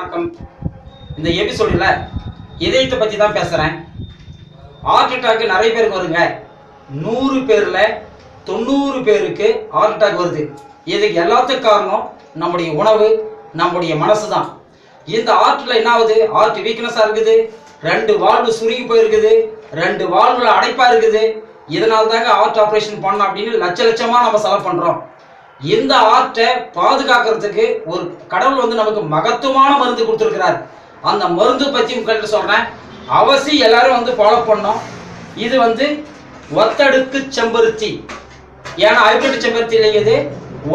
வணக்கம். இந்த எபிசோடில் இதயத்தை பற்றி தான் பேசுகிறேன் ஹார்ட் அட்டாக் நிறைய பேருக்கு வருங்க. நூறு பேரில் தொண்ணூறு பேருக்கு ஹார்ட் அட்டாக் வருது. இதுக்கு எல்லாத்துக்கும் காரணம் நம்முடைய உணவு நம்முடைய மனசு தான் இந்த ஹார்ட்டில் என்ன ஆகுது ஹார்ட் வீக்னஸாக இருக்குது. ரெண்டு வால்வு சுருங்கி போயிருக்குது. ரெண்டு வால்வில் அடைப்பாக இருக்குது. இதனால தாங்க ஹார்ட் ஆப்ரேஷன் பண்ணோம் அப்படின்னு லட்ச லட்சமாக நம்ம செலவு பண்ணுறோம் இந்த ஆர்ட்டை பாதுகாக்கிறதுக்கு ஒரு கடவுள் வந்து நமக்கு மகத்துவமான மருந்து கொடுத்துருக்கிறார். அந்த மருந்து பற்றி உங்கள்கிட்ட சொல்கிறேன் அவசியம் எல்லாரும் வந்து ஃபாலோ பண்ணோம் இது வந்து ஒத்தடுக்கு செம்பருத்தி. ஏன்னா ஹைபிரிட் செம்பருத்தி இல்லையது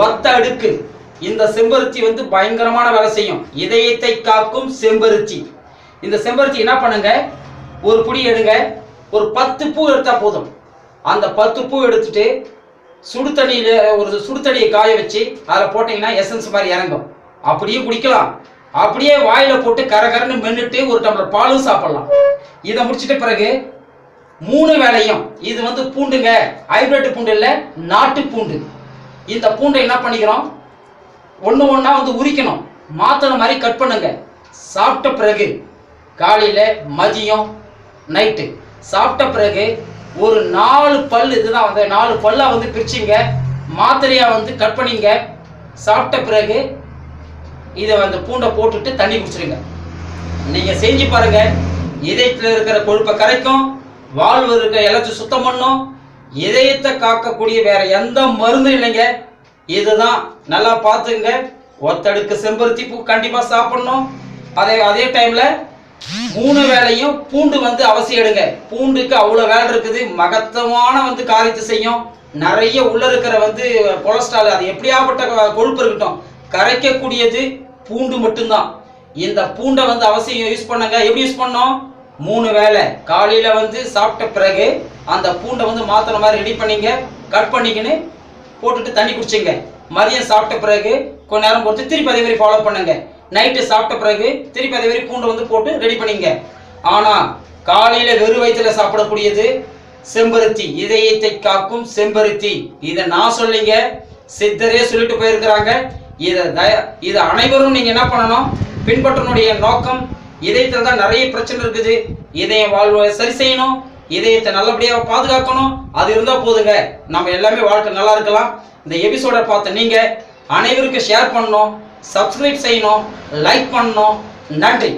ஒத்த அடுக்கு இந்த செம்பருத்தி வந்து பயங்கரமான வேலை செய்யும். இதயத்தை காக்கும் செம்பருத்தி. இந்த செம்பருத்தி என்ன பண்ணுங்க? ஒரு புடி எடுங்க. ஒரு பத்து பூ எடுத்தால் போதும். அந்த பத்து பூ எடுத்துட்டு சுடு தண்ணியில் ஒரு சுடு தண்ணியை காய வச்சு அதில் போட்டிங்கன்னா எசன்ஸ் மாதிரி இறங்கும். அப்படியே குடிக்கலாம். அப்படியே வாயில் போட்டு கரகரன்னு மென்னுட்டு ஒரு டம்ளர் பாலும் சாப்பிட்லாம். இதை முடிச்சிட்ட பிறகு மூணு வேளையும் இது வந்து பூண்டுங்க. ஹைபிரிட் பூண்டு இல்லை நாட்டு பூண்டு. இந்த பூண்டை என்ன பண்ணிக்கிறோம்? ஒன்று ஒன்றா வந்து உரிக்கணும். மாத்திரை மாதிரி கட் பண்ணுங்க. சாப்பிட்ட பிறகு காலையில் மதியம் நைட்டு சாப்பிட்ட பிறகு ஒரு நாலு பல் இதுதான் வந்து நாலு பல்லாக வந்து பிரிச்சிங்க. மாத்திரையாக வந்து கட் பண்ணிங்க. சாப்பிட்ட பிறகு இதை அந்த பூண்டை போட்டுட்டு தண்ணி குடிச்சிருங்க. நீங்கள் செஞ்சு பாருங்கள் இதயத்தில் இருக்கிற கொழுப்பை கரைக்கும். வாழ்வு இருக்கிற எல்லாத்தையும் சுத்தம் பண்ணும். இதயத்தை காக்கக்கூடிய வேற எந்த மருந்தும் இல்லைங்க. இதுதான் நல்லா பார்த்துங்க. ஒத்தடுக்கு செம்பருத்தி பூ கண்டிப்பாக சாப்பிடணும். அதே அதே டைமில் மூணு வேலையும் பூண்டு வந்து அவசியம் எடுங்க. பூண்டுக்கு அவ்வளோ வேலை இருக்குது. மகத்தமான வந்து காரியத்தை செய்யும். நிறைய உள்ள இருக்கிற வந்து கொலஸ்ட்ரால் அது எப்படியாப்பட்ட கொழுப்பு இருக்கட்டும் கரைக்கக்கூடியது பூண்டு மட்டும்தான். இந்த பூண்டை வந்து அவசியம் யூஸ் பண்ணுங்க. எப்படி யூஸ் பண்ணோம்? மூணு வேலை. காலையில வந்து சாப்பிட்ட பிறகு அந்த பூண்டை வந்து மாத்திர மாதிரி ரெடி பண்ணிங்க. கட் பண்ணிக்கின்னு போட்டுட்டு தண்ணி குடிச்சிங்க. மதியம் சாப்பிட்ட பிறகு கொஞ்ச நேரம் பொறுத்து திருப்பி அதே மாதிரி ஃபாலோ பண்ணுங்க. நைட்டு சாப்பிட்ட பிறகு திருப்பி அதே மாதிரி பூண்டை வந்து போட்டு ரெடி பண்ணிங்க. ஆனால் காலையில் வெறும் வயிற்றில் சாப்பிடக்கூடியது செம்பருத்தி. இதயத்தை காக்கும் செம்பருத்தி. இதை நான் சொல்லிங்க. சித்தரே சொல்லிட்டு போயிருக்கிறாங்க. இதை தய இதை அனைவரும் நீங்கள் என்ன பண்ணணும்? பின்பற்றனுடைய நோக்கம் இதயத்தில் தான் நிறைய பிரச்சனை இருக்குது. இதயம் வாழ்வை சரி செய்யணும். இதயத்தை நல்லபடியாக பாதுகாக்கணும். அது இருந்தால் போதுங்க. நம்ம எல்லாமே வாழ்க்கை நல்லா இருக்கலாம். இந்த எபிசோடை பார்த்த நீங்கள் அனைவருக்கும் ஷேர் பண்ணணும். சப்ஸ்கிரைப் செய்யணும் லைக் பண்ணணும். நன்றி.